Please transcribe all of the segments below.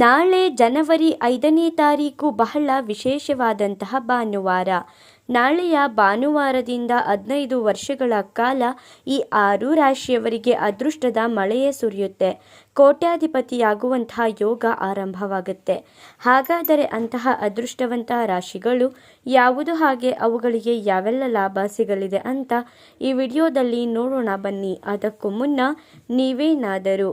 ನಾಳೆ ಜನವರಿ ಐದನೇ ತಾರೀಕು ಬಹಳ ವಿಶೇಷವಾದಂತಹ ಭಾನುವಾರ. ನಾಳೆಯ ಭಾನುವಾರದಿಂದ ಹದಿನೈದು ವರ್ಷಗಳ ಕಾಲ ಈ ಆರು ರಾಶಿಯವರಿಗೆ ಅದೃಷ್ಟದ ಮಳೆಯೇ ಸುರಿಯುತ್ತೆ. ಕೋಟ್ಯಾಧಿಪತಿಯಾಗುವಂತಹ ಯೋಗ ಆರಂಭವಾಗುತ್ತೆ. ಹಾಗಾದರೆ ಅಂತಹ ಅದೃಷ್ಟವಂತಹ ರಾಶಿಗಳು ಯಾವುದು ಹಾಗೆ ಅವುಗಳಿಗೆ ಯಾವೆಲ್ಲ ಲಾಭ ಸಿಗಲಿದೆ ಅಂತ ಈ ವಿಡಿಯೋದಲ್ಲಿ ನೋಡೋಣ ಬನ್ನಿ. ಅದಕ್ಕೂ ಮುನ್ನ ನೀವೇನಾದರೂ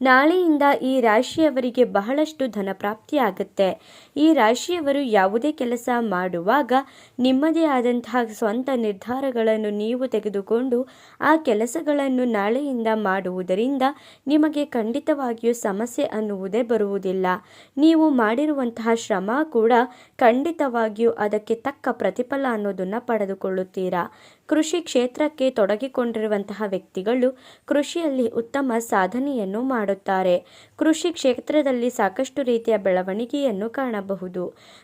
ನಾಳೆಯಿಂದ ಈ ರಾಶಿಯವರಿಗೆ ಬಹಳಷ್ಟು ಧನ ಪ್ರಾಪ್ತಿಯಾಗುತ್ತೆ. ಈ ರಾಶಿಯವರು ಯಾವುದೇ ಕೆಲಸ ಮಾಡುವಾಗ ನಿಮ್ಮದೇ ಆದಂತಹ ಸ್ವಂತ ನಿರ್ಧಾರಗಳನ್ನು ನೀವು ತೆಗೆದುಕೊಂಡು ಆ ಕೆಲಸಗಳನ್ನು ನಾಳೆಯಿಂದ ಮಾಡುವುದರಿಂದ ನಿಮಗೆ ಖಂಡಿತವಾಗಿಯೂ ಸಮಸ್ಯೆ ಅನ್ನುವುದೇ ಬರುವುದಿಲ್ಲ. ನೀವು ಮಾಡಿರುವಂತಹ ಶ್ರಮ ಕೂಡ ಖಂಡಿತವಾಗಿಯೂ ಅದಕ್ಕೆ ತಕ್ಕ ಪ್ರತಿಫಲ ಅನ್ನೋದನ್ನು ಪಡೆದುಕೊಳ್ಳುತ್ತೀರಾ. ಕೃಷಿ ಕ್ಷೇತ್ರಕ್ಕೆ ತೊಡಗಿಕೊಂಡಿರುವಂತಹ ವ್ಯಕ್ತಿಗಳು ಕೃಷಿಯಲ್ಲಿ ಉತ್ತಮ ಸಾಧನೆಯನ್ನು ಮಾಡುತ್ತಾರೆ. ಕೃಷಿ ಕ್ಷೇತ್ರದಲ್ಲಿ ಸಾಕಷ್ಟು ರೀತಿಯ ಬೆಳವಣಿಗೆಯನ್ನು ಕಾಣಬಹುದು.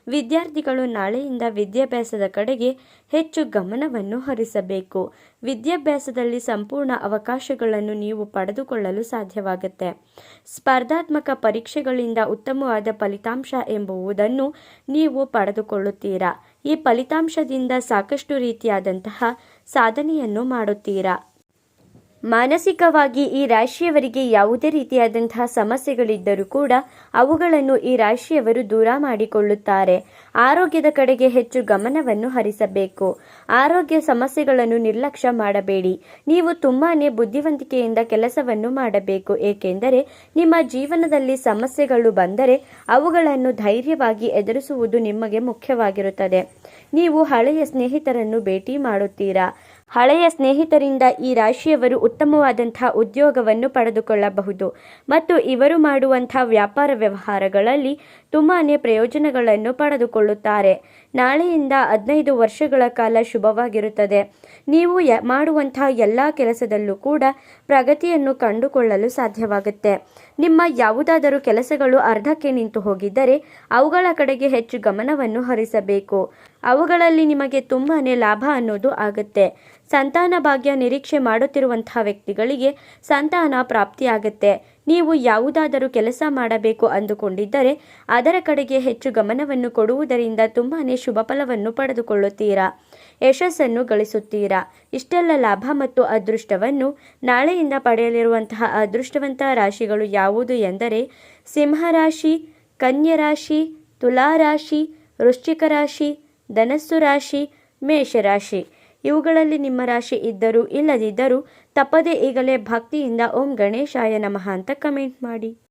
ವಿದ್ಯಾರ್ಥಿಗಳು ನಾಳೆಯಿಂದ ವಿದ್ಯಾಭ್ಯಾಸದ ಕಡೆಗೆ ಹೆಚ್ಚು ಗಮನವನ್ನು ಹರಿಸಬೇಕು. ವಿದ್ಯಾಭ್ಯಾಸದಲ್ಲಿ ಸಂಪೂರ್ಣ ಅವಕಾಶಗಳನ್ನು ನೀವು ಪಡೆದುಕೊಳ್ಳಲು ಸಾಧ್ಯವಾಗುತ್ತೆ. ಸ್ಪರ್ಧಾತ್ಮಕ ಪರೀಕ್ಷೆಗಳಿಂದ ಉತ್ತಮವಾದ ಫಲಿತಾಂಶ ಎಂಬುವುದನ್ನು ನೀವು ಪಡೆದುಕೊಳ್ಳುತ್ತೀರಾ? ಈ ಫಲಿತಾಂಶದಿಂದ ಸಾಕಷ್ಟು ರೀತಿಯಾದಂತಹ ಸಾಧನೆಯನ್ನು ಮಾಡುತ್ತೀರಾ? ಮಾನಸಿಕವಾಗಿ ಈ ರಾಶಿಯವರಿಗೆ ಯಾವುದೇ ರೀತಿಯಾದಂತಹ ಸಮಸ್ಯೆಗಳಿದ್ದರೂ ಕೂಡ ಅವುಗಳನ್ನು ಈ ರಾಶಿಯವರು ದೂರ ಮಾಡಿಕೊಳ್ಳುತ್ತಾರೆ. ಆರೋಗ್ಯದ ಕಡೆಗೆ ಹೆಚ್ಚು ಗಮನವನ್ನು ಹರಿಸಬೇಕು. ಆರೋಗ್ಯ ಸಮಸ್ಯೆಗಳನ್ನು ನಿರ್ಲಕ್ಷ್ಯ ಮಾಡಬೇಡಿ. ನೀವು ತುಂಬಾನೇ ಬುದ್ಧಿವಂತಿಕೆಯಿಂದ ಕೆಲಸವನ್ನು ಮಾಡಬೇಕು. ಏಕೆಂದರೆ ನಿಮ್ಮ ಜೀವನದಲ್ಲಿ ಸಮಸ್ಯೆಗಳು ಬಂದರೆ ಅವುಗಳನ್ನು ಧೈರ್ಯವಾಗಿ ಎದುರಿಸುವುದು ನಿಮಗೆ ಮುಖ್ಯವಾಗಿರುತ್ತದೆ. ನೀವು ಹಳೆಯ ಸ್ನೇಹಿತರನ್ನು ಭೇಟಿ ಮಾಡುತ್ತೀರಾ? ಹಳೆಯ ಸ್ನೇಹಿತರಿಂದ ಈ ರಾಶಿಯವರು ಉತ್ತಮವಾದಂಥ ಉದ್ಯೋಗವನ್ನು ಪಡೆದುಕೊಳ್ಳಬಹುದು. ಮತ್ತು ಇವರು ಮಾಡುವಂಥ ವ್ಯಾಪಾರ ವ್ಯವಹಾರಗಳಲ್ಲಿ ತುಂಬಾ ಪ್ರಯೋಜನಗಳನ್ನು ಪಡೆದುಕೊಳ್ಳುತ್ತಾರೆ. ನಾಳೆಯಿಂದ ಹದಿನೈದು ವರ್ಷಗಳ ಕಾಲ ಶುಭವಾಗಿರುತ್ತದೆ. ನೀವು ಯ, ಮಾಡುವಂಥ ಎಲ್ಲ ಕೆಲಸದಲ್ಲೂ ಕೂಡ ಪ್ರಗತಿಯನ್ನು ಕಂಡುಕೊಳ್ಳಲು ಸಾಧ್ಯವಾಗುತ್ತೆ. ನಿಮ್ಮ ಯಾವುದಾದರೂ ಕೆಲಸಗಳು ಅರ್ಧಕ್ಕೆ ನಿಂತು ಹೋಗಿದ್ದರೆ ಅವುಗಳ ಕಡೆಗೆ ಹೆಚ್ಚು ಗಮನವನ್ನು ಹರಿಸಬೇಕು. ಅವುಗಳಲ್ಲಿ ನಿಮಗೆ ತುಂಬಾ ಲಾಭ ಅನ್ನೋದು ಆಗುತ್ತೆ. ಸಂತಾನ ಭಾಗ್ಯ ನಿರೀಕ್ಷೆ ಮಾಡುತ್ತಿರುವಂತಹ ವ್ಯಕ್ತಿಗಳಿಗೆ ಸಂತಾನ ಪ್ರಾಪ್ತಿಯಾಗುತ್ತೆ. ನೀವು ಯಾವುದಾದರೂ ಕೆಲಸ ಮಾಡಬೇಕು ಅಂದುಕೊಂಡಿದ್ದರೆ ಅದರ ಕಡೆಗೆ ಹೆಚ್ಚು ಗಮನವನ್ನು ಕೊಡುವುದರಿಂದ ತುಂಬಾ ಶುಭ ಫಲವನ್ನು ಪಡೆದುಕೊಳ್ಳುತ್ತೀರಾ? ಯಶಸ್ಸನ್ನು ಗಳಿಸುತ್ತೀರಾ? ಇಷ್ಟೆಲ್ಲ ಲಾಭ ಮತ್ತು ಅದೃಷ್ಟವನ್ನು ನಾಳೆಯಿಂದ ಪಡೆಯಲಿರುವಂತಹ ಅದೃಷ್ಟವಂತ ರಾಶಿಗಳು ಯಾವುದು ಎಂದರೆ ಸಿಂಹರಾಶಿ, ಕನ್ಯರಾಶಿ, ತುಲಾರಾಶಿ, ವೃಶ್ಚಿಕ ರಾಶಿ, ಧನಸ್ಸು ರಾಶಿ, ಮೇಷರಾಶಿ. ಇವುಗಳಲ್ಲಿ ನಿಮ್ಮ ರಾಶಿ ಇದ್ದರೂ ಇಲ್ಲದಿದ್ದರೂ ತಪ್ಪದೇ ಈಗಲೇ ಭಕ್ತಿಯಿಂದ ಓಂ ಗಣೇಶಾಯ ನಮಃ ಅಂತ ಕಮೆಂಟ್ ಮಾಡಿ.